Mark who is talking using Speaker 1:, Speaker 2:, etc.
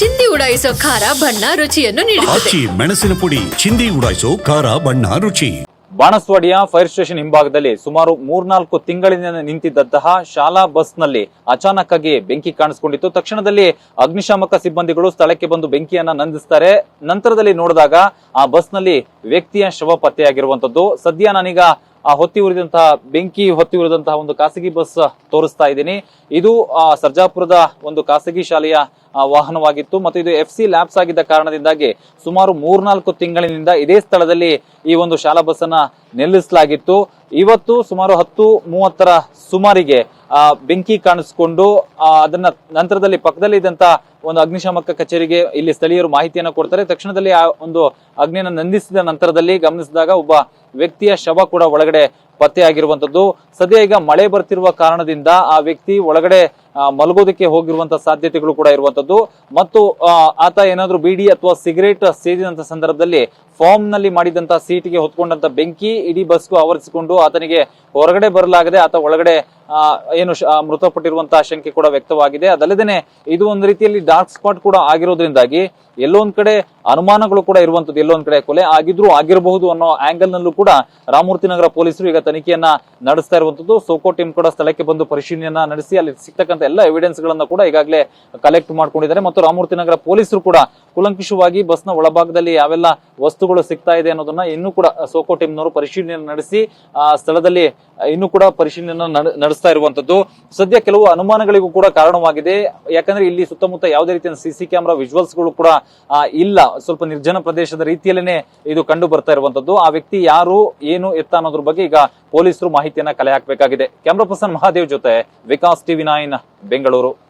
Speaker 1: ಚಿಂದಿ ಉಡಾಯಿಸೋ ಖಾರ ಬಣ್ಣ ರುಚಿಯನ್ನು ನೀಡುತ್ತದೆ.
Speaker 2: ಆಚಿ ಮೆಣಸಿನ ಪುಡಿ ಚಿಂದಿ ಉಡಾಯಿಸೋ ಖಾರ ಬಣ್ಣ ರುಚಿ.
Speaker 3: ಬಾಣಸ್ವಾಡಿಯ ಫೈರ್ ಸ್ಟೇಷನ್ ಹಿಂಭಾಗದಲ್ಲಿ ಸುಮಾರು ಮೂರ್ನಾಲ್ಕು ತಿಂಗಳಿನಿಂದ ನಿಂತಿದ್ದಂತಹ ಶಾಲಾ ಬಸ್ನಲ್ಲಿ ಅಚಾನಕ್ ಆಗಿ ಬೆಂಕಿ ಕಾಣಿಸಿಕೊಂಡಿತ್ತು. ತಕ್ಷಣದಲ್ಲಿ ಅಗ್ನಿಶಾಮಕ ಸಿಬ್ಬಂದಿಗಳು ಸ್ಥಳಕ್ಕೆ ಬಂದು ಬೆಂಕಿಯನ್ನ ನಂದಿಸ್ತಾರೆ. ನಂತರದಲ್ಲಿ ನೋಡಿದಾಗ ಆ ಬಸ್ನಲ್ಲಿ ವ್ಯಕ್ತಿಯ ಶವ ಪತ್ತೆಯಾಗಿರುವಂತದ್ದು ಸದ್ಯ ನಾನೀಗ ಆ ಹೊತ್ತಿ ಉರಿದಂತಹ ಬೆಂಕಿ, ಹೊತ್ತಿ ಉರಿದಂತಹ ಒಂದು ಖಾಸಗಿ ಬಸ್ ತೋರಿಸ್ತಾ ಇದ್ದೀನಿ. ಇದು ಸರ್ಜಾಪುರದ ಒಂದು ಖಾಸಗಿ ಶಾಲೆಯ ವಾಹನವಾಗಿತ್ತು ಮತ್ತು ಇದು ಎಫ್ ಸಿ ಲ್ಯಾಬ್ಸ್ ಆಗಿದ್ದ ಕಾರಣದಿಂದಾಗಿ ಸುಮಾರು ಮೂರ್ನಾಲ್ಕು ತಿಂಗಳಿನಿಂದ ಇದೇ ಸ್ಥಳದಲ್ಲಿ ಈ ಒಂದು ಶಾಲಾ ಬಸ್ ಅನ್ನ ನಿಲ್ಲಿಸಲಾಗಿತ್ತು. ಇವತ್ತು ಸುಮಾರು ಹತ್ತು ಮೂವತ್ತರ ಸುಮಾರಿಗೆ ಬೆಂಕಿ ಕಾಣಿಸಿಕೊಂಡು ಅದನ್ನ ನಂತರದಲ್ಲಿ ಪಕ್ಕದಲ್ಲಿ ಇದ್ದಂತ ಒಂದು ಅಗ್ನಿಶಾಮಕ ಕಚೇರಿಗೆ ಇಲ್ಲಿ ಸ್ಥಳೀಯರು ಮಾಹಿತಿಯನ್ನು ಕೊಡ್ತಾರೆ. ತಕ್ಷಣದಲ್ಲಿ ಆ ಒಂದು ಅಗ್ನಿಯನ್ನು ನಂದಿಸಿದ ನಂತರದಲ್ಲಿ ಗಮನಿಸಿದಾಗ ಒಬ್ಬ ವ್ಯಕ್ತಿಯ ಶವ ಕೂಡ ಒಳಗಡೆ ಪತ್ತೆಯಾಗಿರುವಂತದ್ದು ಸದ್ಯ ಈಗ ಮಳೆ ಬರ್ತಿರುವ ಕಾರಣದಿಂದ ಆ ವ್ಯಕ್ತಿ ಒಳಗಡೆ ಮಲಗೋದಕ್ಕೆ ಹೋಗಿರುವಂತಹ ಸಾಧ್ಯತೆಗಳು ಕೂಡ ಇರುವಂತದ್ದು ಮತ್ತು ಆತ ಏನಾದ್ರೂ ಬಿಡಿ ಅಥವಾ ಸಿಗರೇಟ್ ಸೇದಿದಂತ ಸಂದರ್ಭದಲ್ಲಿ ಫಾರ್ಮ್ನಲ್ಲಿ ಮಾಡಿದಂತಹ ಸೀಟಿಗೆ ಹೊತ್ಕೊಂಡಂತ ಬೆಂಕಿ ಇಡೀ ಬಸ್ಗೂ ಆವರಿಸಿಕೊಂಡು ಆತನಿಗೆ ಹೊರಗಡೆ ಬರಲಾಗದೆ ಆತ ಒಳಗಡೆ ಏನು ಮೃತಪಟ್ಟಿರುವಂತಹ ಶಂಕೆ ಕೂಡ ವ್ಯಕ್ತವಾಗಿದೆ. ಅದಲ್ಲದೆ ಇದು ಒಂದು ರೀತಿಯಲ್ಲಿ ಡಾರ್ಕ್ ಸ್ಪಾಟ್ ಕೂಡ ಆಗಿರೋದ್ರಿಂದಾಗಿ ಎಲ್ಲೊಂದ್ ಕಡೆ ಅನುಮಾನಗಳು ಕೂಡ ಇರುವಂತದ್ದು ಎಲ್ಲೊಂದ್ ಕಡೆ ಕೊಲೆ ಆಗಿದ್ರು ಆಗಿರಬಹುದು ಅನ್ನೋ ಆಂಗಲ್ ನಲ್ಲೂ ಕೂಡ ರಾಮಮೂರ್ತಿ ನಗರ ಪೊಲೀಸರು ಈಗ ತನಿಖೆಯನ್ನ ನಡೆಸ್ತಾ ಇರುವಂತದ್ದು. ಸೋಕೋ ಟೀಮ್ ಕೂಡ ಸ್ಥಳಕ್ಕೆ ಬಂದು ಪರಿಶೀಲನೆಯನ್ನ ನಡೆಸಿ, ಅಲ್ಲಿ ಸಿಗ್ತಕ್ಕಂಥ ಎಲ್ಲ ಎವಿಡೆನ್ಸ್ ಗಳನ್ನ ಕೂಡ ಈಗಾಗಲೇ ಕಲೆಕ್ಟ್ ಮಾಡ್ಕೊಂಡಿದ್ದಾರೆ. ಮತ್ತು ರಾಮಮೂರ್ತಿ ನಗರ ಪೊಲೀಸರು ಕೂಡ ಕುಲಂಕಿಷವಾಗಿ ಬಸ್ನ ಒಳಭಾಗದಲ್ಲಿ ಯಾವೆಲ್ಲ ವಸ್ತುಗಳು ಸಿಗ್ತಾ ಇದೆ ಅನ್ನೋದನ್ನ ಇನ್ನೂ ಕೂಡ ಸೋಕೋ ಟೀಮ್ನವರು ಪರಿಶೀಲನೆ ನಡೆಸಿ, ಆ, ಸ್ಥಳದಲ್ಲಿ ಇನ್ನೂ ಕೂಡ ಪರಿಶೀಲನೆ ನಡೆಸ್ತಾ ಇರುವಂತದ್ದು. ಸದ್ಯ ಕೆಲವು ಅನುಮಾನಗಳಿಗೂ ಕೂಡ ಕಾರಣವಾಗಿದೆ. ಯಾಕಂದ್ರೆ ಇಲ್ಲಿ ಸುತ್ತಮುತ್ತ ಯಾವುದೇ ರೀತಿಯ ಸಿಸಿ ಕ್ಯಾಮೆರಾ ವಿಜುವಲ್ಸ್ಗಳು ಕೂಡ ಇಲ್ಲ. ಸ್ವಲ್ಪ ನಿರ್ಜನ ಪ್ರದೇಶದ ರೀತಿಯಲ್ಲೇನೆ ಇದು ಕಂಡು ಬರ್ತಾ ಇರುವಂತದ್ದು. ಆ ವ್ಯಕ್ತಿ ಯಾರು, ಏನು ಎತ್ತ ಅನ್ನೋದ್ರ ಬಗ್ಗೆ ಈಗ ಪೊಲೀಸರು ಮಾಹಿತಿಯನ್ನ ಕಲೆ ಹಾಕಬೇಕಾಗಿದೆ. ಕ್ಯಾಮ್ರಾ ಪರ್ಸನ್ ಮಹಾದೇವ್ ಜೊತೆ ವಿಕಾಸ್ ಟಿವಿ ನೈನ್, ಬೆಂಗಳೂರು.